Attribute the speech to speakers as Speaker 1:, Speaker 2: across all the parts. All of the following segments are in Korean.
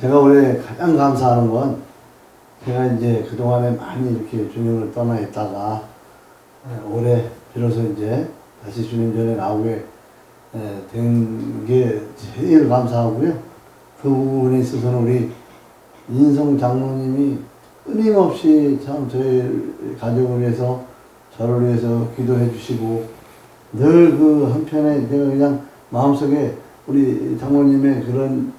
Speaker 1: 제가 올해 가장 감사하는 건 제가 이제 그동안에 많이 이렇게 주님을 떠나 있다가 에, 올해 비로소 이제 다시 주님 전에 나오게 된 게 제일 감사하고요. 그 부분에 있어서는 우리 인성 장로님이 끊임없이 참 저희 가족을 위해서 저를 위해서 기도해 주시고 늘 그 한편에 제가 그냥 마음속에 우리 장모님의 그런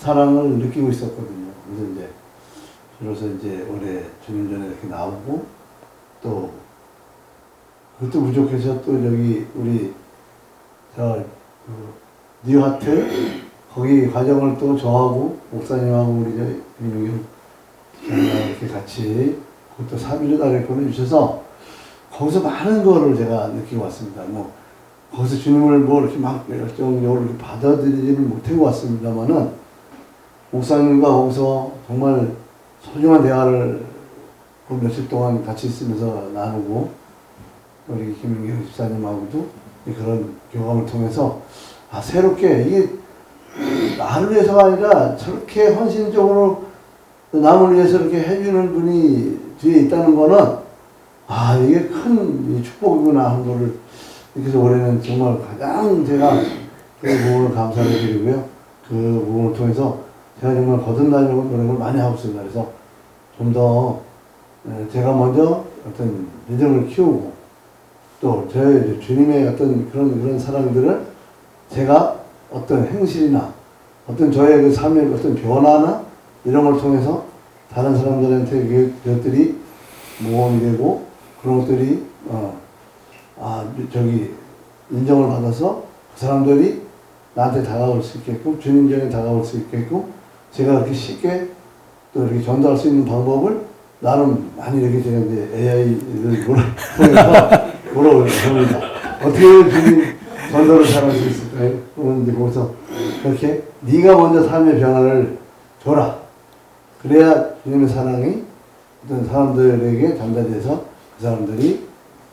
Speaker 1: 사랑을 느끼고 있었거든요. 그래서 이제 비로소 이제 올해 주님 전에 이렇게 나오고 또 그것도 부족해서 또 여기 우리 저 그 뉴하트 거기 과정을 또 저하고 목사님하고 우리 저 장로랑 이렇게 같이 그것도 사비를 다를 보내주셔서 거기서 많은 거를 제가 느끼고 왔습니다. 뭐 거기서 주님을 뭐 이렇게 막 열정적으로 받아들이지는 못하고 왔습니다만은 목사님과 거기서 정말 소중한 대화를 그 며칠 동안 같이 있으면서 나누고 또 우리 김민경 집사님하고도 그런 교감을 통해서 아 새롭게 이게 나를 위해서가 아니라 저렇게 헌신적으로 남을 위해서 이렇게 해주는 분이 뒤에 있다는 거는 아 이게 큰 축복이구나 하는 거를 해서 올해는 정말 가장 제가 그 부분을 감사를 드리고요. 그 부분을 통해서 제가 정말 거듭나려고 노력을 많이 하고 있습니다. 그래서 좀 더 제가 먼저 어떤 믿음을 키우고 또 저의 주님의 어떤 그런 그런 사람들을 제가 어떤 행실이나 어떤 저의 그 삶의 어떤 변화나 이런 걸 통해서 다른 사람들한테 그- 그것들이 모험이 되고 그런 것들이 어, 아 저기 인정을 받아서 그 사람들이 나한테 다가올 수 있게끔 주님 전에 다가올 수 있게끔 제가 그렇게 쉽게 또 이렇게 전달할 수 있는 방법을 나름 많이 이렇게 제가 이제 AI를 통해서 물어봅니다. 어떻게 주님 전달을 잘할 수 있을까요? 이제 거기서 그렇게 네가 먼저 삶의 변화를 줘라. 그래야 주님의 사랑이 어떤 사람들에게 전달돼서 그 사람들이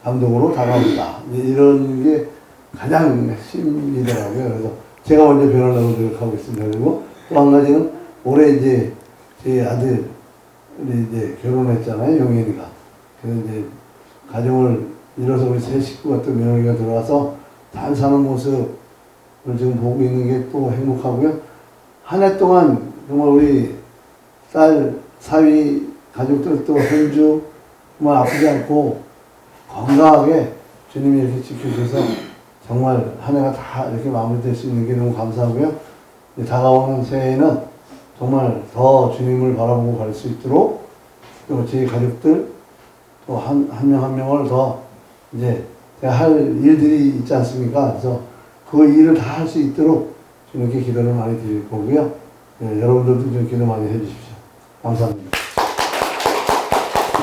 Speaker 1: 감동으로 다가온다. 이런 게 가장 핵심이더라고요. 그래서 제가 먼저 변하려고 노력하고 있습니다. 그리고 또 한 가지는 올해 이제 제 아들이 이제 결혼했잖아요. 용현이가. 그래서 이제 가정을 이뤄서 우리 새 식구가 또 며느리가 들어와서 잘 사는 모습을 지금 보고 있는 게 또 행복하고요. 한 해 동안 정말 우리 딸, 사위, 가족들 또 손주 정말 아프지 않고 건강하게 주님이 이렇게 지켜주셔서 정말 한 해가 다 이렇게 마무리될 수 있는 게 너무 감사하고요. 다가오는 새해에는 정말 더 주님을 바라보고 갈 수 있도록 또 제 가족들 또 한 한 명 한 명을 더 이제 제가 할 일들이 있지 않습니까? 그래서 그 일을 다 할 수 있도록 주님께 기도를 많이 드릴 거고요. 예, 여러분들도 좀 기도 많이 해주십시오. 감사합니다.